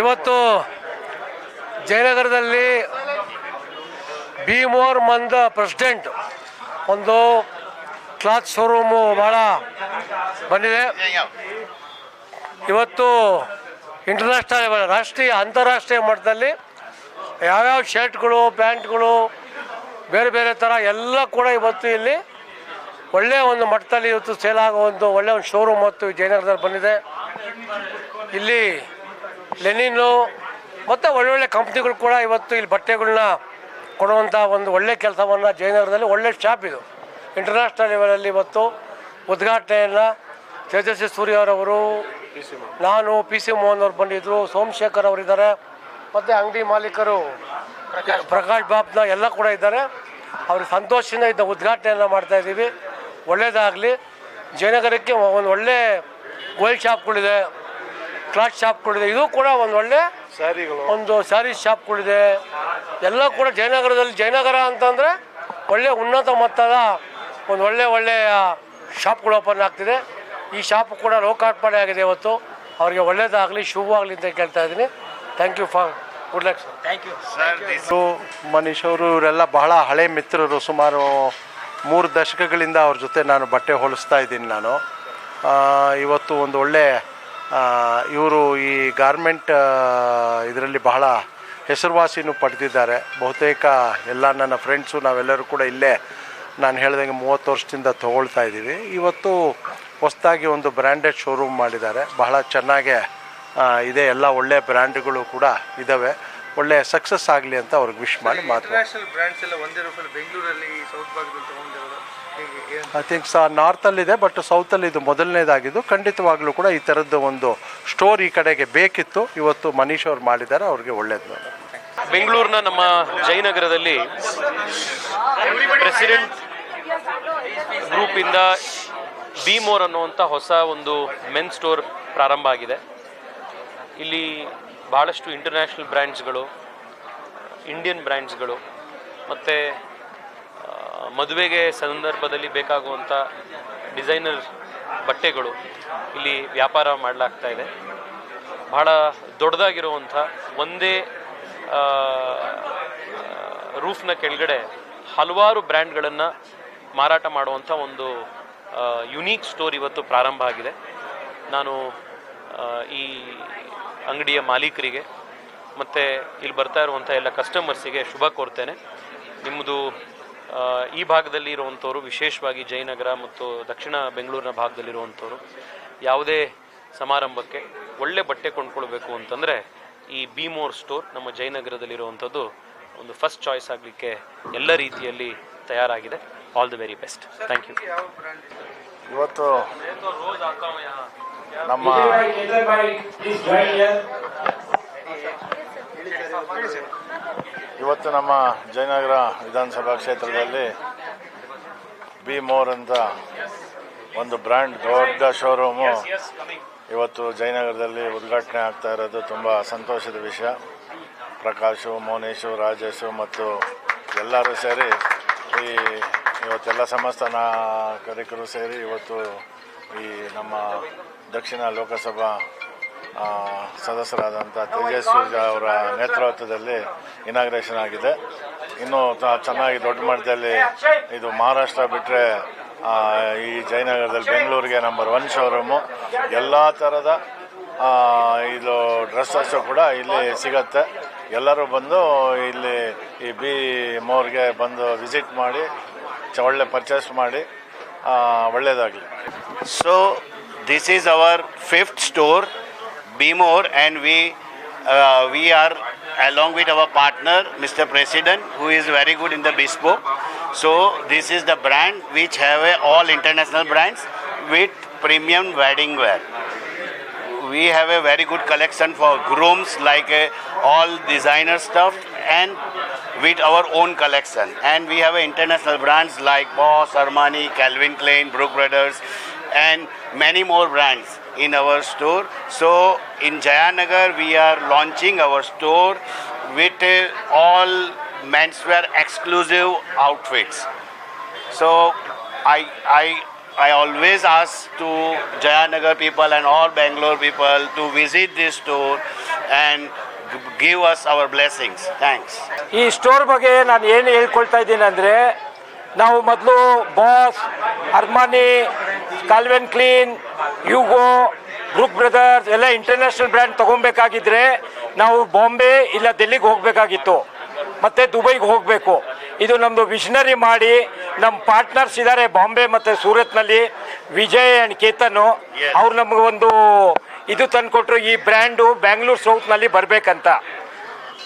ಇವತ್ತು ಜಯನಗರದಲ್ಲಿ Bmore ಮಂದ ಪ್ರೆಸಿಡೆಂಟ್ ಒಂದು ಕ್ಲಾತ್ ಶೋರೂಮು ಭಾಳ ಬಂದಿದೆ. ಇವತ್ತು ಇಂಟರ್ನ್ಯಾಷನಲ್ ರಾಷ್ಟ್ರೀಯ, ಅಂತಾರಾಷ್ಟ್ರೀಯ ಮಟ್ಟದಲ್ಲಿ ಯಾವ್ಯಾವ ಶರ್ಟ್ಗಳು, ಪ್ಯಾಂಟ್ಗಳು, ಬೇರೆ ಬೇರೆ ಥರ ಎಲ್ಲ ಕೂಡ ಇವತ್ತು ಇಲ್ಲಿ ಒಳ್ಳೆಯ ಒಂದು ಮಟ್ಟದಲ್ಲಿ ಇವತ್ತು ಸೇಲ್ ಆಗೋ ಒಂದು ಒಳ್ಳೆಯ ಒಂದು ಶೋರೂಮ್ ಮತ್ತು ಜಯನಗರದಲ್ಲಿ ಬಂದಿದೆ. ಇಲ್ಲಿ ಲೆನಿನು ಮತ್ತು ಒಳ್ಳೊಳ್ಳೆ ಕಂಪ್ನಿಗಳು ಕೂಡ ಇವತ್ತು ಇಲ್ಲಿ ಬಟ್ಟೆಗಳನ್ನ ಕೊಡುವಂಥ ಒಂದು ಒಳ್ಳೆ ಕೆಲಸವನ್ನು ಜಯನಗರದಲ್ಲಿ ಒಳ್ಳೆ ಶಾಪ್ ಇದು. ಇಂಟರ್ನ್ಯಾಷನಲ್ ಲೆವೆಲಲ್ಲಿ ಇವತ್ತು ಉದ್ಘಾಟನೆಯನ್ನು ತೇಜಸ್ವಿ ಸೂರ್ಯ ಅವರವರು, ನಾನು ಪಿ ಸಿ ಮೋಹನ್ ಅವರು ಬಂದಿದ್ದರು ಸೋಮಶೇಖರ್ ಅವರಿದ್ದಾರೆ ಮತ್ತು ಅಂಗಡಿ ಮಾಲೀಕರು ಪ್ರಕಾಶ್ ಬಾಬ್ನ ಎಲ್ಲ ಕೂಡ ಇದ್ದಾರೆ. ಅವ್ರಿಗೆ ಸಂತೋಷದಿಂದ ಇದ್ದ ಉದ್ಘಾಟನೆಯನ್ನು ಮಾಡ್ತಾ ಇದ್ದೀವಿ. ಒಳ್ಳೆಯದಾಗಲಿ ಜಯನಗರಕ್ಕೆ ಒಂದು ಒಳ್ಳೆ ಗೋಲ್ಡ್ ಶಾಪ್ಗಳಿದೆ ಕ್ಲಾತ್ ಶಾಪ್ ಶಾಪ್ಗಳಿದೆ ಇದು ಕೂಡ ಒಂದು ಒಳ್ಳೆ ಸ್ಯಾರಿಗಳು. ಒಂದು ಸ್ಯಾರಿ ಶಾಪ್ಗಳಿದೆ ಎಲ್ಲ ಕೂಡ ಜಯನಗರದಲ್ಲಿ ಜಯನಗರ ಅಂತಂದರೆ ಒಳ್ಳೆ ಉನ್ನತ ಮಟ್ಟದ ಒಂದು ಒಳ್ಳೆ ಒಳ್ಳೆಯ ಶಾಪ್ಗಳು ಓಪನ್ ಆಗ್ತಿದೆ. ಈ ಶಾಪ್ ಕೂಡ ಲೋಕಾರ್ಪಣೆ ಆಗಿದೆ ಇವತ್ತು. ಅವರಿಗೆ ಒಳ್ಳೇದಾಗಲಿ ಶುಭವಾಗಲಿ ಅಂತ ಕೇಳ್ತಾ ಇದ್ದೀನಿ. Thank you for good luck sir you Manish ಅವರು ಇವರೆಲ್ಲ ಬಹಳ ಹಳೆ ಮಿತ್ರರು. ಸುಮಾರು ಮೂರು ದಶಕಗಳಿಂದ ಅವ್ರ ಜೊತೆ ನಾನು ಬಟ್ಟೆ ಹೊಲಿಸ್ತಾ ಇದ್ದೀನಿ ನಾನು. ಆ, ಇವತ್ತು ಒಂದು ಒಳ್ಳೆ ಇವರು ಈ ಗಾರ್ಮೆಂಟ್ ಇದರಲ್ಲಿ ಬಹಳ ಹೆಸರುವಾಸಿನೂ ಪಡೆದಿದ್ದಾರೆ. ಬಹುತೇಕ ಎಲ್ಲ ನನ್ನ ಫ್ರೆಂಡ್ಸು ನಾವೆಲ್ಲರೂ ಕೂಡ ಇಲ್ಲೇ ನಾನು ಹೇಳ್ದಂಗೆ ಮೂವತ್ತು ವರ್ಷದಿಂದ ತೊಗೊಳ್ತಾ ಇದ್ದೀವಿ. ಇವತ್ತು ಹೊಸದಾಗಿ ಒಂದು ಬ್ರ್ಯಾಂಡೆಡ್ ಶೋರೂಮ್ ಮಾಡಿದ್ದಾರೆ. ಬಹಳ ಚೆನ್ನಾಗೆ ಇದೆ. ಎಲ್ಲ ಒಳ್ಳೆ ಬ್ರ್ಯಾಂಡ್ಗಳು ಕೂಡ ಇದ್ದಾವೆ ಒಳ್ಳೆ ಸಕ್ಸಸ್ ಆಗಲಿ ಅಂತ ಅವ್ರಿಗೆ ವಿಶ್ ಮಾಡಿ ಮಾತು. ಬೆಂಗಳೂರಲ್ಲಿ ಸೌತ್ ಭಾಗದಲ್ಲಿ ಐ ಥಿಂಕ್ ಸಹ ನಾರ್ತಲ್ಲಿದೆ ಬಟ್ ಸೌತಲ್ಲಿ ಇದು ಮೊದಲನೇದಾಗಿದ್ದು. ಖಂಡಿತವಾಗ್ಲೂ ಕೂಡ ಈ ಥರದ್ದು ಒಂದು ಸ್ಟೋರ್ ಈ ಕಡೆಗೆ ಬೇಕಿತ್ತು. ಇವತ್ತು ಮನೀಶ್ ಅವ್ರು ಮಾಡಿದ್ದಾರೆ, ಅವ್ರಿಗೆ ಒಳ್ಳೇದು. ಬೆಂಗಳೂರಿನ ನಮ್ಮ ಜಯನಗರದಲ್ಲಿ ಪ್ರೆಸಿಡೆಂಟ್ ಗ್ರೂಪಿಂದ ಬಿ ಮೋರ್ ಅನ್ನುವಂಥ ಹೊಸ ಒಂದು ಮೆನ್ ಸ್ಟೋರ್ ಪ್ರಾರಂಭ ಆಗಿದೆ. ಇಲ್ಲಿ ಭಾಳಷ್ಟು ಇಂಟರ್ನ್ಯಾಷನಲ್ ಬ್ರ್ಯಾಂಡ್ಸ್ಗಳು ಇಂಡಿಯನ್ ಬ್ರ್ಯಾಂಡ್ಸ್ಗಳು ಮತ್ತು ಮದುವೆಗೆ ಸಂದರ್ಭದಲ್ಲಿ ಬೇಕಾಗುವಂಥ ಡಿಸೈನರ್ ಬಟ್ಟೆಗಳು ಇಲ್ಲಿ ವ್ಯಾಪಾರ ಮಾಡಲಾಗ್ತಾ ಇದೆ. ಬಹಳ ದೊಡ್ಡದಾಗಿರುವಂಥ ಒಂದೇ ರೂಫ್ನ ಕೆಳಗಡೆ ಹಲವಾರು ಬ್ರ್ಯಾಂಡ್ಗಳನ್ನು ಮಾರಾಟ ಮಾಡುವಂಥ ಒಂದು ಯುನೀಕ್ ಸ್ಟೋರ್ ಇವತ್ತು ಪ್ರಾರಂಭ ಆಗಿದೆ. ನಾನು ಈ ಅಂಗಡಿಯ ಮಾಲೀಕರಿಗೆ ಮತ್ತು ಇಲ್ಲಿ ಬರ್ತಾ ಇರುವಂಥ ಎಲ್ಲ ಕಸ್ಟಮರ್ಸಿಗೆ ಶುಭ ಕೋರ್ತೇನೆ. ನಿಮ್ಮದು ಈ ಭಾಗದಲ್ಲಿ ಇರುವಂಥವ್ರು ವಿಶೇಷವಾಗಿ ಜಯನಗರ ಮತ್ತು ದಕ್ಷಿಣ ಬೆಂಗಳೂರಿನ ಭಾಗದಲ್ಲಿರುವಂಥವರು ಯಾವುದೇ ಸಮಾರಂಭಕ್ಕೆ ಒಳ್ಳೆ ಬಟ್ಟೆ ಕೊಂಡ್ಕೊಳ್ಬೇಕು ಅಂತಂದರೆ ಈ ಬಿಮೋರ್ ಸ್ಟೋರ್ ನಮ್ಮ ಜಯನಗರದಲ್ಲಿರುವಂಥದ್ದು ಒಂದು ಫಸ್ಟ್ ಚಾಯ್ಸ್ ಆಗಲಿಕ್ಕೆ ಎಲ್ಲ ರೀತಿಯಲ್ಲಿ ತಯಾರಾಗಿದೆ. All the very best thank you ಇವತ್ತು ನಮ್ಮ ಇವತ್ತು ನಮ್ಮ ಜಯನಗರ ವಿಧಾನಸಭಾ ಕ್ಷೇತ್ರದಲ್ಲಿ ಬಿ ಮೋರ್ ಅಂತ ಒಂದು ಬ್ರ್ಯಾಂಡ್ ದೊಡ್ಡ ಶೋರೂಮು ಇವತ್ತು ಜಯನಗರದಲ್ಲಿ ಉದ್ಘಾಟನೆ ಆಗ್ತಾ ಇರೋದು ತುಂಬ ಸಂತೋಷದ ವಿಷಯ. ಪ್ರಕಾಶು, ಮೋನೇಶು, ರಾಜೇಶು ಮತ್ತು ಎಲ್ಲರೂ ಸೇರಿ ಈ ಇವತ್ತೆಲ್ಲ ಸಮಸ್ತ ನಾಗರಿಕರು ಸೇರಿ ಇವತ್ತು ಈ ನಮ್ಮ ದಕ್ಷಿಣ ಲೋಕಸಭಾ ಸದಸ್ಯರಾದಂಥ ತೇಜಸ್ವಿ ಅವರ ನೇತೃತ್ವದಲ್ಲಿ ಇನಾಗ್ರೇಷನ್ ಆಗಿದೆ. ಇನ್ನೂ ತ- ಚೆನ್ನಾಗಿ ದೊಡ್ಡ ಮಟ್ಟದಲ್ಲಿ ಇದು ಮಹಾರಾಷ್ಟ್ರ ಬಿಟ್ಟರೆ ಈ ಜಯನಗರದಲ್ಲಿ ಬೆಂಗಳೂರಿಗೆ ನಂಬರ್ ಒನ್ ಶೋರೂಮು ಎಲ್ಲ ಥರದ ಆ, ಇದು ಡ್ರೆಸ್ಸಸ್ಸು ಕೂಡ ಇಲ್ಲಿ ಸಿಗತ್ತೆ. ಎಲ್ಲರೂ ಬಂದು ಇಲ್ಲಿ ಈ ಬಿ ಮೋರ್ಗೆ ಬಂದು ವಿಸಿಟ್ ಮಾಡಿ ಚ- ಒಳ್ಳೆ ಪರ್ಚೇಸ್ ಮಾಡಿ ಒಳ್ಳೆಯದಾಗಲಿ so this is our fifth fifth store, Bmore, and we uh, we are along with our partner, Mr. President, who is very good in the bespoke. So this is the brand which have a all international brands with premium wedding wear. We have a very good collection for grooms, like uh, all designer stuff and with our own collection. And we have international brands like Boss, Armani, Calvin Klein, Brook Brothers, and many more brands in our store. So in Jayanagar, we are launching our store with uh, all menswear exclusive outfits. So I, I I always ask to Jayanagar people and all Bangalore people to visit this store and give us our blessings. Thanks. ಈ store ಬಗ್ಗೆ ನಾನು ಏನು ಹೇಳ್ಕೊಳ್ತಾ ಇದ್ದೀನಿ ಅಂದರೆ ನಾವು ಮೊದಲು Boss Armani Calvin Klein Hugo group brothers ಎಲ್ಲ ಇಂಟರ್ನ್ಯಾಷನಲ್ ಬ್ರ್ಯಾಂಡ್ ತೊಗೊಬೇಕಾಗಿದ್ರೆ ನಾವು ಬಾಂಬೆ ಇಲ್ಲ ಡೆಲ್ಲಿಗೆ ಹೋಗಬೇಕಾಗಿತ್ತು. ಮತ್ತು ದುಬೈಗೆ ಹೋಗಬೇಕು. ಇದು ನಮ್ಮದು ವಿಷನರಿ ಮಾಡಿ ನಮ್ಮ ಪಾರ್ಟ್ನರ್ಸ್ ಇದ್ದಾರೆ ಬಾಂಬೆ ಮತ್ತು ಸೂರತ್ನಲ್ಲಿ ವಿಜಯ್ ಆ್ಯಂಡ್ ಕೇತನು. ಅವ್ರು ನಮಗೆ ಒಂದು ಇದು ತಂದುಕೊಟ್ರು ಈ ಬ್ರ್ಯಾಂಡು ಬ್ಯಾಂಗ್ಳೂರ್ ಸೌತ್ನಲ್ಲಿ ಬರಬೇಕಂತ.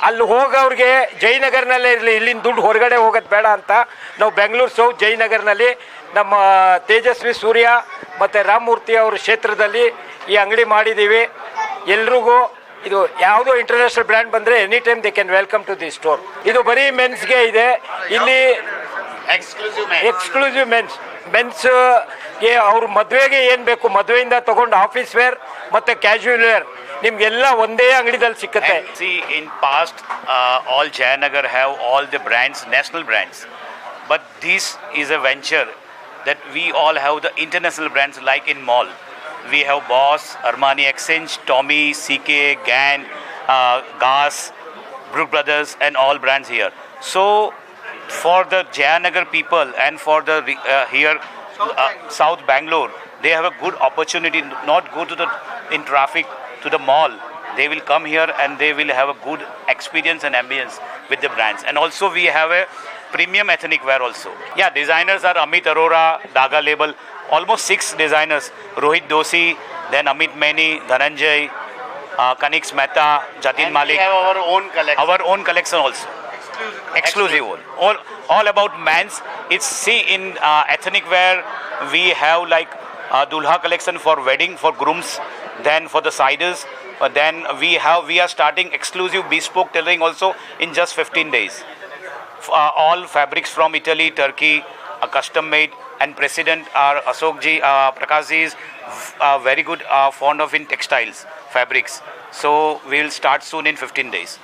ಅಲ್ಲಿ ಹೋಗೋರಿಗೆ ಜಯನಗರ್ನಲ್ಲೇ ಇರಲಿ ಇಲ್ಲಿನ ದುಡ್ಡು ಹೊರಗಡೆ ಹೋಗೋದು ಬೇಡ ಅಂತ. ನಾವು ಬೆಂಗಳೂರು ಸೌತ್ ಜಯನಗರ್ನಲ್ಲಿ ನಮ್ಮ ತೇಜಸ್ವಿ ಸೂರ್ಯ ಮತ್ತು ರಾಮಮೂರ್ತಿ ಅವ್ರ ಕ್ಷೇತ್ರದಲ್ಲಿ ಈ ಅಂಗಡಿ ಮಾಡಿದ್ದೀವಿ ಎಲ್ರಿಗೂ ಇದು ಯಾವುದೋ ಇಂಟರ್ನ್ಯಾಷನಲ್ ಬ್ರ್ಯಾಂಡ್ ಬಂದರೆ any time they can welcome to the store ಇದು ಬರೀ ಮೆನ್ಸ್ಗೆ ಇದೆ. ಇಲ್ಲಿ. ಎಕ್ಸ್ಕ್ಲೂಸಿವ್ ಮೆನ್ಸ್ ಮೆನ್ಸ್ಗೆ ಅವ್ರ ಮದುವೆಗೆ ಏನು ಬೇಕು ಮದುವೆಯಿಂದ ತೊಗೊಂಡು ಆಫೀಸ್ ವೇರ್ ಮತ್ತು ಕ್ಯಾಶುವಲ್ ವೇರ್ ನಿಮಗೆಲ್ಲ ಒಂದೇ ಅಂಗಡಿದಲ್ಲಿ ಸಿಕ್ಕತ್ತೆ And see, in past, uh, all Jayanagar have all the brands, national brands. But this is a venture that we all have the international brands like in mall. We have Boss, Armani Exchange, Tommy, CK, Gan, uh, Gas, Brook Brothers, and all brands here. So, for the Jayanagar people and for the re- uh, here uh, South Bangalore, they have a good opportunity not go to the in traffic to the mall. They will come here and they will have a good experience and ambience with the brands. And also we have a premium ethnic wear also. Yeah, designers are Amit Arora, Daga label, almost six designers. Rohit Dosi, then Amit Mani, Dhananjay, uh, Kanix Mehta, Jatin Malik. We have our own collection. Our own collection also. Exclusive one. All, all about men's. It's see in uh, ethnic wear we have like uh, dulha collection for wedding for grooms, then for the siders. But then we have we are starting exclusive bespoke tailoring also in just 15 days. Uh, all fabrics from Italy, Turkey, are custom made. And President our Ashok ji, uh, Prakash is uh, very good, uh, fond of in textiles, fabrics. So we will start soon in 15 days.